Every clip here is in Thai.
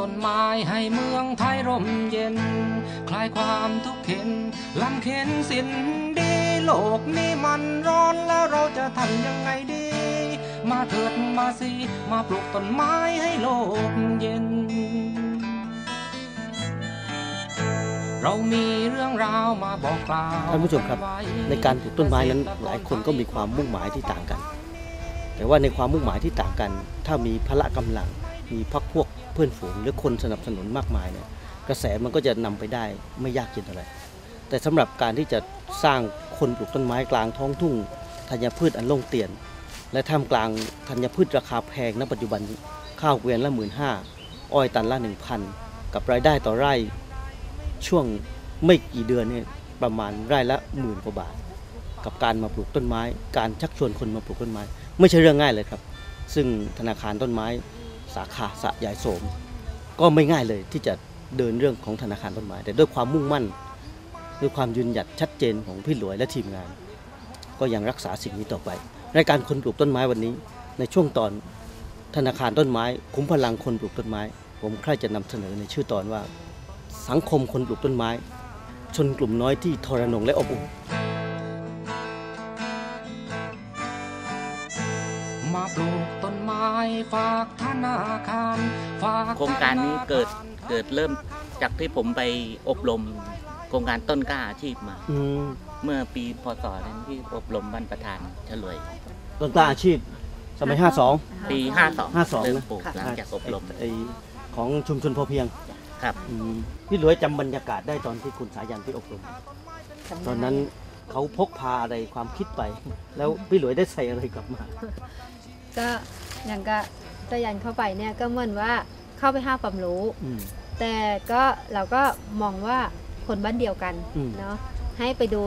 ต้นไม้ให้เมืองไทยร่มเย็น คลายความทุกข์เข็นลำเข็นสิ้นดี โลกนี้มันร้อนแล้วเราจะทำยังไงดี มาเถิดมาสิ มาปลูกต้นไม้ให้โลกเย็น เรามีเรื่องราวมาบอกกล่าวท่านผู้ชมครับ ในการปลูกต้นไม้นั้นหลายคนก็มีความมุ่งหมายที่ต่างกัน แต่ว่าในความมุ่งหมายที่ต่างกัน ถ้ามีพละกำลังมีพักพวก เพื่อนฝูงหรือคนสนับสนุนมากมายเนี่ยกระแสมันก็จะนำไปได้ไม่ยากเย็นอะไร แต่สำหรับการที่จะสร้างคนปลูกต้นไม้กลางท้องทุ่งธัญพืชอันโล่งเตียน และท่ามกลางธัญพืชราคาแพงณปัจจุบันข้าวเกวียนละหมื่นห้าอ้อยตันละหนึ่งพันกับรายได้ต่อไร่ช่วงไม่กี่เดือนเนี่ยประมาณไร่ละหมื่นกว่าบาท กับการมาปลูกต้นไม้ การชักชวนคนมาปลูกต้นไม้ ไม่ใช่เรื่องง่ายเลยครับ ซึ่งธนาคารต้นไม้ สาขาสะยายโสม ก็ไม่ง่ายเลยที่จะเดินเรื่องของธนาคารต้นไม้ แต่ด้วยความมุ่งมั่น ด้วยความยืนหยัดชัดเจนของพี่หลวยและทีมงาน ก็ยังรักษาสิ่งนี้ต่อไป รายการคนปลูกต้นไม้วันนี้ ในช่วงตอนธนาคารต้นไม้ คุ้มพลังคนปลูกต้นไม้ ผมใคร่จะนำเสนอในชื่อตอนว่า สังคมคนปลูกต้นไม้ ชนกลุ่มน้อยที่ทรนงและอบอุ่น มาปลูกต้นไม้ฝากธนาคารฝากโครงการนี้เกิดเกิดเริ่มจากที่ผมไปอบรมโครงการต้นกล้าอาชีพมาอืมเมื่อปีพศนั้นที่อบรมบรรประธานเฉลยต้นกล้าอาชีพสมัย 52 ปี 52 52 เริ่มนะปลูกหลังจากอบรมไอ้ของชุมชนพอเพียงครับอืมพี่หลวยจำบรรยากาศได้ตอนที่คุณสายันไปอบรม ตอนนั้นเขาพกพาอะไรความคิดไป แล้วพี่หลวยได้ใส่อะไรกลับมา ก็อย่างก็จะยันเข้าไปเนี่ยก็เหมือนว่าเข้าไปห้าความรู้ อืม แต่ก็เราก็มองว่าคนบ้านเดียวกันอืม เนาะให้ไปดู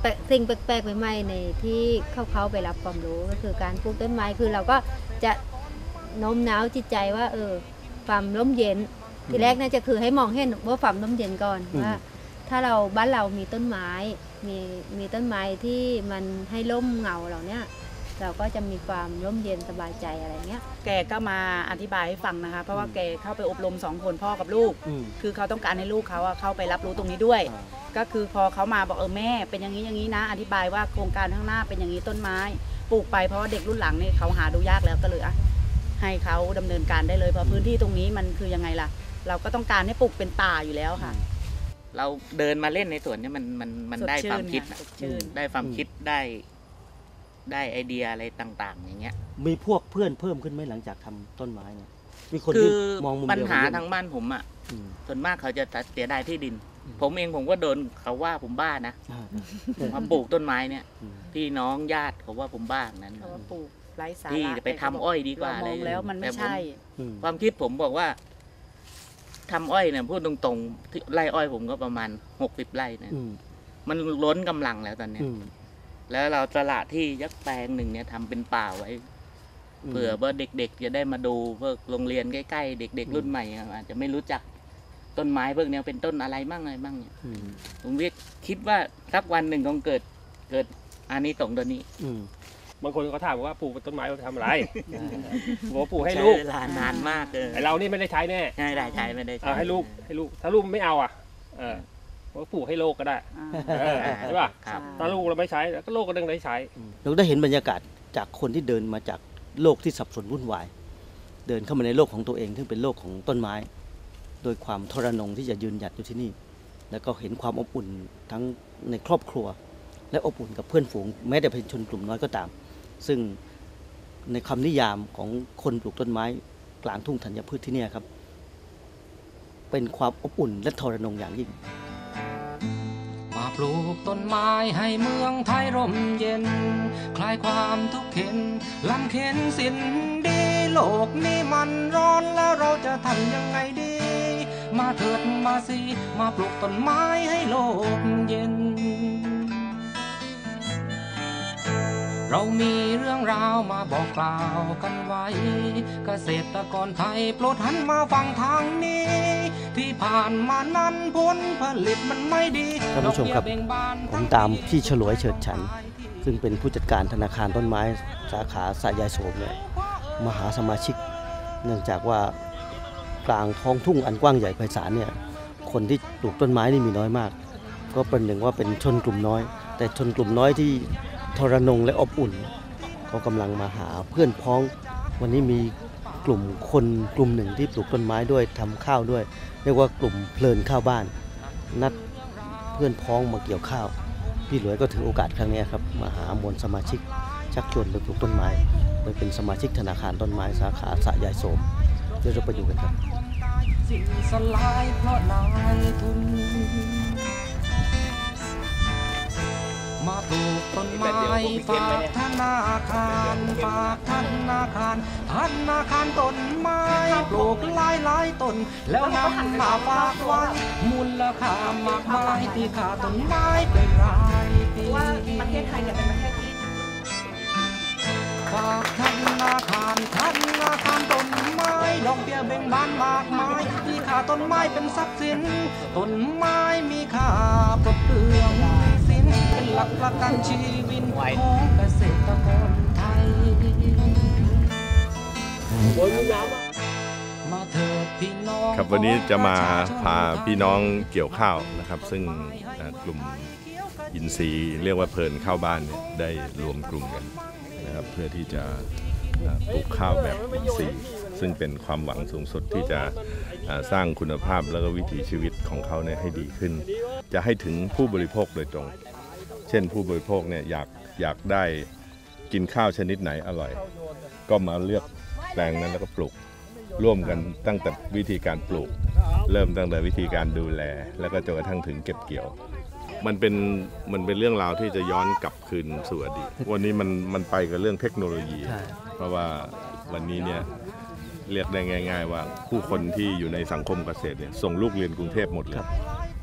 แปลกสิ่งแปลกๆใหม่ๆในที่เข้าเขาไปรับความรู้ก็คือการปลูกต้นไม้คือเราก็จะโน้มน้าวจิตใจว่า เออความร่มเย็น ทีแรกน่าจะคือให้มองเห็นว่าความร่มเย็นก่อนอืม ว่า ถ้าเราบ้านเรามีต้นไม้ มีมีต้นไม้ที่มันให้ร่มเงาเราเนี่ย เราก็จะมีความร่มเย็นสบายใจอะไรเงี้ย แกก็มาอธิบายให้ฟังนะคะ เพราะว่าแกเข้าไปอบรมสองคนพ่อกับลูก อืม คือเขาต้องการให้ลูกเขาอะเข้าไปรับรู้ตรงนี้ด้วยอ่าก็คือพอเขามาบอกเออแม่เป็นอย่างนี้อย่างนี้นะ อธิบายว่าโครงการข้างหน้าเป็นอย่างนี้ต้นไม้ปลูกไปเพราะว่าเด็กรุ่นหลังนี่เขาหาดูยากแล้วก็เลยอะให้เขาดำเนินการได้เลยเพราะพื้นที่ตรงนี้มันคือยังไงล่ะ เราก็ต้องการให้ปลูกเป็นป่าอยู่แล้วค่ะ เราเดินมาเล่นในสวนเนี่ยมันมันมันสดได้ชื่ความคิดไงนะสดชื่น ได้ความอืมคิดได้ ได้ไอเดียอะไรต่าง ๆ อย่างเงี้ย มีพวกเพื่อนเพิ่มขึ้นไหมหลังจากทำต้นไม้เนี่ยมีคนคืที่อมองมุมปัญเดียวหากันทางบ้านผมอะ อืม ส่วนมากเขาจะเสียดายที่ดิน อืม ผมเองผมก็โดนเขาว่าผมบ้านะอ่ามาปลูกต้นไม้เนี่ย อืม พี่น้องญาติเขาว่าผมบ้าอย่างนั้น เขาว่าปลูกไร้สาที่ระไปทำอ้อยดีกว่าเรามองอะไรแล้วมันแต่ไม่ผม ใช่ อืมความคิดผมบอกว่าทำอ้อยเนี่ยพูดตรงๆที่ไร่อ้อยผมก็ประมาณหกสิบไร่เนี่ยอืมมันล้นกำลังแล้วตอนเนี้ย อืม แล้วเราสละที่ยักแปลงหนึ่งเนี่ยทำเป็นป่าไว้ เผื่อว่าเด็กๆจะได้มาดูเพื่อโรงเรียนใกล้ๆเด็ก ๆ รุ่นใหม่อาจจะไม่รู้จักต้นไม้พวกเนี้ยเป็นต้นอะไรมั่งอะไรมั่งเนี่ยอืมผมวิคิดว่าสักวันหนึ่งคงเกิดเกิดอันนี้ตรงตัวนี้อืมบางคนเขาถามว่าปลูกต้นไม้เราทำอะไรได้ได้บอกว่าปลูกให้ใช้ลูกเวลานานมากเลยไอเรานี่ไม่ได้ใช้แน่ไม่ได้ใช้ไม่ได้ใช้เอาให้ลูกให้ลูกถ้าลูกไม่เอาอะเออ บอกว่าปลูกให้โลกก็ได้อ่าเออใช่ป่ะครับ ถ้าลูกเราไม่ใช้แล้วก็โลกก็ต้องได้ใช้ เราได้เห็นบรรยากาศจากคนที่เดินมาจากโลกที่สับสนวุ่นวาย เดินเข้ามาในโลกของตัวเองซึ่งเป็นโลกของต้นไม้ โดยความทรนงที่จะยืนหยัดอยู่ที่นี่ แล้วก็เห็นความอบอุ่นทั้งในครอบครัว และอบอุ่นกับเพื่อนฝูง แม้แต่เป็นชนกลุ่มน้อยก็ตาม ซึ่งในคำนิยามของคนปลูกต้นไม้กลางทุ่งธัญพืชที่เนี่ยครับ เป็นความอบอุ่นและทรนงอย่างยิ่งมาป ลูกต้นไม้ให้เมืองไทยร่มเย็น คลายความทุกข์เข็นลำเข็นสิ้นดีโลกนี้มันร้อนแล้วเราจะทำยังไงดี มาเถิดมาสิ มาปลูกต้นไม้ให้โลกเย็น เรามีเรื่องราวมาบอกกล่าวกันไว้ เกษตรกรไทยโปรดหันมาฟังทางนี้ ที่ผ่านมานั้นผลผลิตมันไม่ดีท่านผู้ชมครับ ผมตามพี่ฉลวยเฉิดฉัน ซึ่งเป็นผู้จัดการธนาคารต้นไม้สาขาสายายโสมเนี่ยมาหาสมาชิก เนื่องจากว่ากลางท้องทุ่งอันกว้างใหญ่ไพศาลเนี่ยคนที่ปลูกต้นไม้นี่มีน้อยมาก ก็เป็นหนึ่งว่าเป็นชนกลุ่มน้อย แต่ชนกลุ่มน้อยที่ ทรนงและอบอุ่นก็กำลังมาหาเพื่อนพ้อง วันนี้มีกลุ่มคนกลุ่มหนึ่งที่ปลูกต้นไม้ด้วยทำข้าวด้วย เรียกว่ากลุ่มเพลินข้าวบ้าน นัดเพื่อนพ้องมาเกี่ยวข้าว พี่หลวยก็ถือโอกาสครั้งนี้ครับมาหามวลสมาชิกชักชวนไปปลูกต้นไม้โดยเป็นสมาชิกธนาคารต้นไม้สาขาสะยายโสมเดี๋ยวเราไปดูกันครับสิ้นสลายเพราะนายทุน มาปลูกต้นไม้ฝากธนาคารฝากธนาคารธนาคารต้นไม้ปลูกหลายหลายต้น แล้วนำมาฝากไว้มูลค่ามากมายที่ค่าต้นไม้เป็นรายปีว่าประเทศไทยเนี่ยเป็นประเทศที่ฝากธนาคารธนาคารต้นไม้ดอกเบี้ยเบ่งบานมากมายที่ค่าต้นไม้เป็นทรัพย์สินต้นไม้มีค่าปลดเปลือง เป็นหลักประกันชีวิตของเกษตรกรไทยมาเถิดพี่น้องครับวันนี้จะมาพาพี่น้องเกี่ยวข้าวนะครับ ซึ่งกลุ่มอินทรีย์เรียกว่าเพลินข้าวบ้านเนี่ยได้รวมกลุ่มกันนะครับเพื่อที่จะปลูกข้าวแบบอินทรีย์ซึ่งเป็นความหวังสูงสุดที่จะสร้างคุณภาพแล้วก็วิถีชีวิตของเขาเนี่ยให้ดีขึ้น จะให้ถึงผู้บริโภคโดยตรง เช่นผู้บริโภคเนี่ยอยากอยากได้กินข้าวชนิดไหนอร่อย ก็มาเลือกแปลงนั้นแล้วก็ปลูก ร่วมกันตั้งแต่วิธีการปลูก เริ่มตั้งแต่วิธีการดูแล แล้วก็จนกระทั่งถึงเก็บเกี่ยว มันเป็นมันเป็นเรื่องราวที่จะย้อนกลับคืนสู่อดีตวันนี้มันมันไปกับเรื่องเทคโนโลยีใช่เพราะว่าวันนี้เนี่ยเรียกได้ง่าย ๆ ว่าผู้คนที่อยู่ในสังคมเกษตรเนี่ยส่งลูกเรียนกรุงเทพหมดเลครัยบ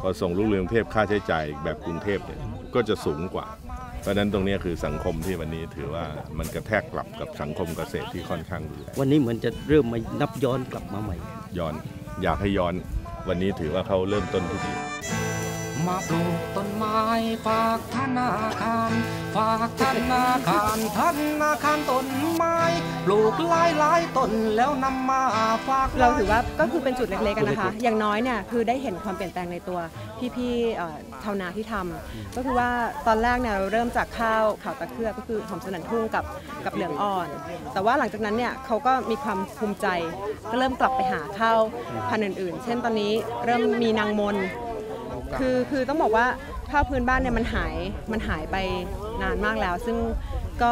พอส่งลูกเรียนกรุงเทพค่าใช้จ่ายแบบกรุงเทพเนี่ย ก็จะสูงกว่า เพราะฉะนั้นตรงเนี้ยคือสังคมที่วันนี้ถือว่ามันกระแทกกลับกับสังคมเกษตรที่ค่อนข้างรุนแรงวันนี้เหมือนจะเริ่มมานับย้อนกลับมาใหม่ ย้อนอยากให้ย้อนวันนี้ถือว่าเขาเริ่มต้นที่ดี มาปลูกต้นไม้ฝากธนาคาร ฝากธนาคารธนาคารต้นไม้ปลูกหลายหลายต้นแล้วนำมาฝากไเราถือว่าก็คือเป็นจุดเล็กๆกันนะคะ อย่างน้อยเนี่ยคือได้เห็นความเปลี่ยนแปลงในตัวพี่ๆเอ่อชาวนาที่ทำก็คือว่าตอนแรกเนี่ยเราเริ่มจากข้าวขาวตะเคือกก็คือหอมสนันทุ่งกับกับเหลืองอ่อน แต่ว่าหลังจากนั้นเนี่ยเขาก็มีความภูมิใจก็เริ่มกลับไปหาข้าวพันธุ์อื่นๆ เช่นตอนนี้เริ่มมีนางมน คือคือต้องบอกว่าข้าวพื้นบ้านเนี่ยมันหายมันหายไปนานมากแล้ว ซึ่งก็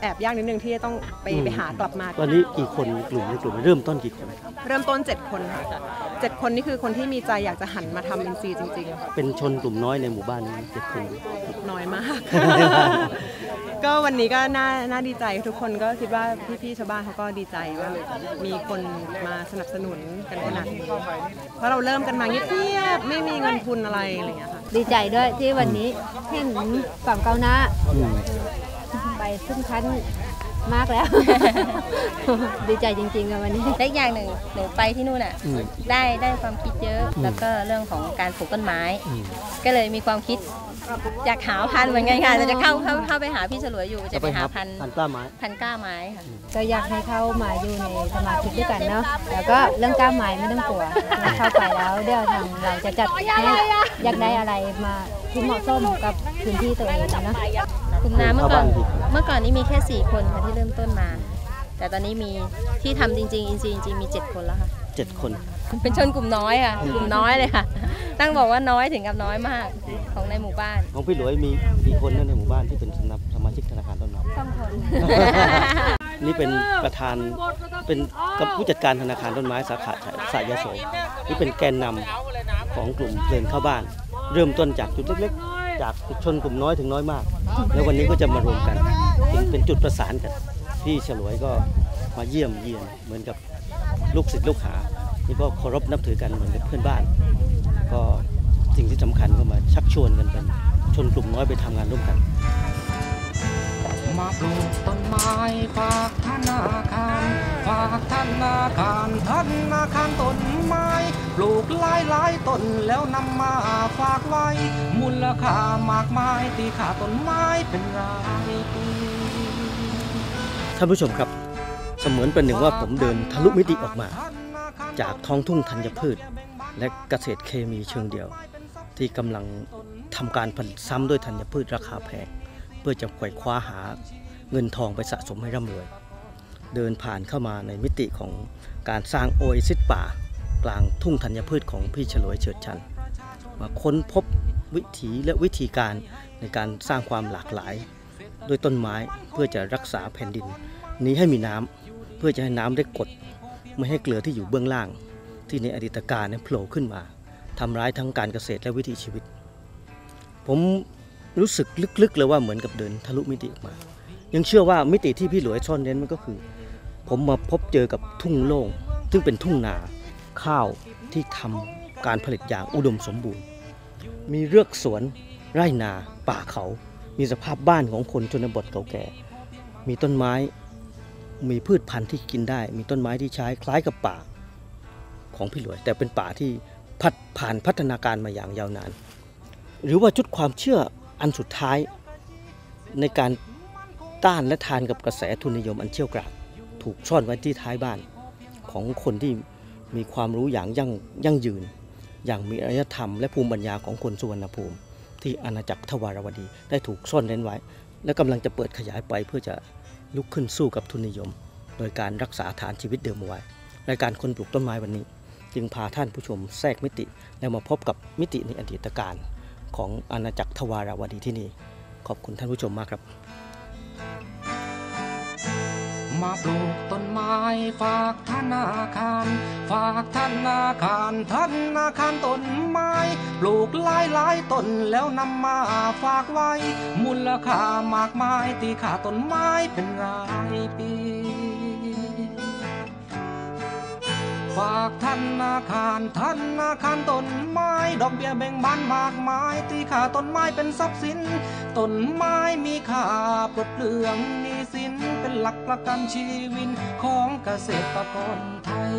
แอบยากนิดนึงที่จะต้องไปอืมไปหากลับมา ตอนนี้กี่คนกลุ่มในกลุ่มเริ่มต้นกี่คน เริ่มต้น 7 คนค่ะ เจ็ดคนนี่คือคนที่มีใจอยากจะหันมาทำอินซีย์จริงเป็นชนกลุ่มน้อยในหมู่บ้านนี้เจ็ดคนๆน้อยมาก ก็วันนี้ก็น่าน่าดีใจทุกคนก็คิดว่าพี่ๆชาวบ้านเขาก็ดีใจว่ามีคนมาสนับสนุนกันขนาดนี้เพราะเราเริ่มกันมาเงียบๆไม่มีเงินทุนอะไรอะไรอย่างเงี้ยค่ะดีใจด้วยที่วันนี้เห็นความก้าวหน้าอืม ไปซึ่งขั้น มากแล้ว ดีใจจริงๆอะวันนี้ และอีกอย่างหนึ่งหนูไปที่นู่นอะอืมได้ได้ความคิดเยอะอืมแล้วก็เรื่องของการปลูกต้นไม้ อืม ก็เลยมีความคิด อยากหาพันธุ์เหมือนกันค่ะแต่จะเข้าเข้าเข้าไปหาพี่ฉลวยอยู่จะไปหาพันธุ์พันกล้าไม้พันธุ์กล้าไม้ค่ะก็อยากให้เข้ามาอยู่ในสมาชิกด้วยกันเนาะแล้วก็เรื่องก้าวไม้ไม่ต้องกลัวเราเข้าไปแล้วเดี๋ยวทางเราจะจัดให้อยากได้อะไรมาที่เหมาะสมกับพื้นที่ตัวเองนะเนาะกลุ่มน้ำเมื่อก่อนเข้าบ้านกี่คนเมื่อก่อนนี้มีแค่4คนค่ะที่เริ่มต้นมา แต่ตอนนี้มีที่ทำจริงๆอินซีย์จริงๆมี 7 คนแล้วค่ะ เจ็ดคน เป็นชนกลุ่มน้อยค่ะ กลุ่มน้อยเลยค่ะ ตั้งบอกว่าน้อยถึงกับน้อยมากของในหมู่บ้าน ของพี่หลวยมีกี่คนนะในหมู่บ้านที่เป็นสนับสมาชิกธนาคารต้นไม้ต้องคน นี่เป็นประธานเป็นกับผู้จัดการธนาคารต้นไม้สาขาสายโสมนี่เป็นแกนนำของกลุ่มเพลินเข้าบ้าน เริ่มต้นจากจุดเล็กๆ จากชนกลุ่มน้อยถึงน้อยมาก แล้ววันนี้ก็จะมารวมกัน เป็นเป็นจุดประสานกัน พี่ฉลวยก็มาเยี่ยมเยียนเหมือนกับ ลูกศิษย์ลูกหา นี่ก็เคารพนับถือกันเหมือนกับเพื่อนบ้าน ก็สิ่งที่สำคัญก็มาชักชวนกันเป็นชนกลุ่มน้อยไปทำงานร่วมกัน มาปลูกต้นไม้ฝากธนาคารฝากธนาคารธนาคารต้นไม้ปลูกหลายหลายต้นแล้วนำมาฝากไว้ มูลค่ามากมายตีค่าต้นไม้เป็นรายปีท่านผู้ชมครับเส มือนเป็นหนึ่งว่าผมเดินทะลุมิติออกมา จากท้องทุ่งธัญพืช และเกษตรเคมีเชิงเดียว ที่กำลังทำการผลิตซ้ำด้วยธัญพืชราคาแพงเพื่อจะไขว่คว้าหาเงินทองไปสะสมให้ร่ำรวย เดินผ่านเข้ามาในมิติของการสร้างโอเอซิสป่า กลางทุ่งธัญพืชของพี่ฉลวยเฉิดชัน มาค้นพบวิถีและวิธีการในการสร้างความหลากหลาย ด้วยต้นไม้เพื่อจะรักษาแผ่นดิน นี้ให้มีน้ำ เพื่อจะให้น้ำได้กด ไม่ให้เกลือที่อยู่เบื้องล่าง ที่ในอดีตการเนี่ยโผล่ขึ้นมาทำร้ายทั้งการเกษตรและวิถีชีวิต ผมรู้สึกลึกๆเลยว่าเหมือนกับเดินทะลุมิติออกมา ยังเชื่อว่ามิติที่พี่หลวยซ่อนเน้นมันก็คือ ผมมาพบเจอกับทุ่งโล่งซึ่งเป็นทุ่งนาข้าวที่ทำการผลิตอย่างอุดมสมบูรณ์ มีเรือกสวนไร่นาป่าเขา มีสภาพบ้านของคนชนบทเก่าแก่ มีต้นไม้ มีพืชพันธุ์ที่กินได้ มีต้นไม้ที่ใช้คล้ายกับป่าของพี่หลวย แต่เป็นป่าที่พัดผ่านพัฒนาการมาอย่างยาวนาน หรือว่าชุดความเชื่ออันสุดท้าย ในการต้านและทานกับกระแสทุนนิยมอันเชี่ยวกรากถูกซ่อนไว้ที่ท้ายบ้าน ของคนที่มีความรู้อย่างยั่งยั่งยืน อย่างมีอารยธรรมและภูมิปัญญาของคนสุวรรณภูมิ ที่อาณาจักรทวารวดีได้ถูกซ่อนเร้นไว้ และกำลังจะเปิดขยายไปเพื่อจะ ลุกขึ้นสู้กับทุนนิยม โดยการรักษาฐานชีวิตเดิมเอาไว้รายการคนปลูกต้นไม้วันนี้ จึงพาท่านผู้ชมแทรกมิติ แล้วมาพบกับมิติในอดีตการ ของอาณาจักรทวารวดีที่นี่ ขอบคุณท่านผู้ชมมากครับ มาปลูกต้นไม้ ฝากธนาคาร ฝากธนาคารธนาคารต้นไม้ ปลูกหลายหลายต้นแล้วนำมาฝากไว้ มูลค่ามากมายตีค่าต้นไม้เป็นรายปีฝากธนาคารธนาคารต้นไม้ ดอกเบี้ยแบ่งบานมากมายตีค่าต้นไม้เป็นทรัพย์สิน ต้นไม้มีค่าปลดเปลืองนี้ เป็นหลักประกันชีวิตของเกษตรกรไทย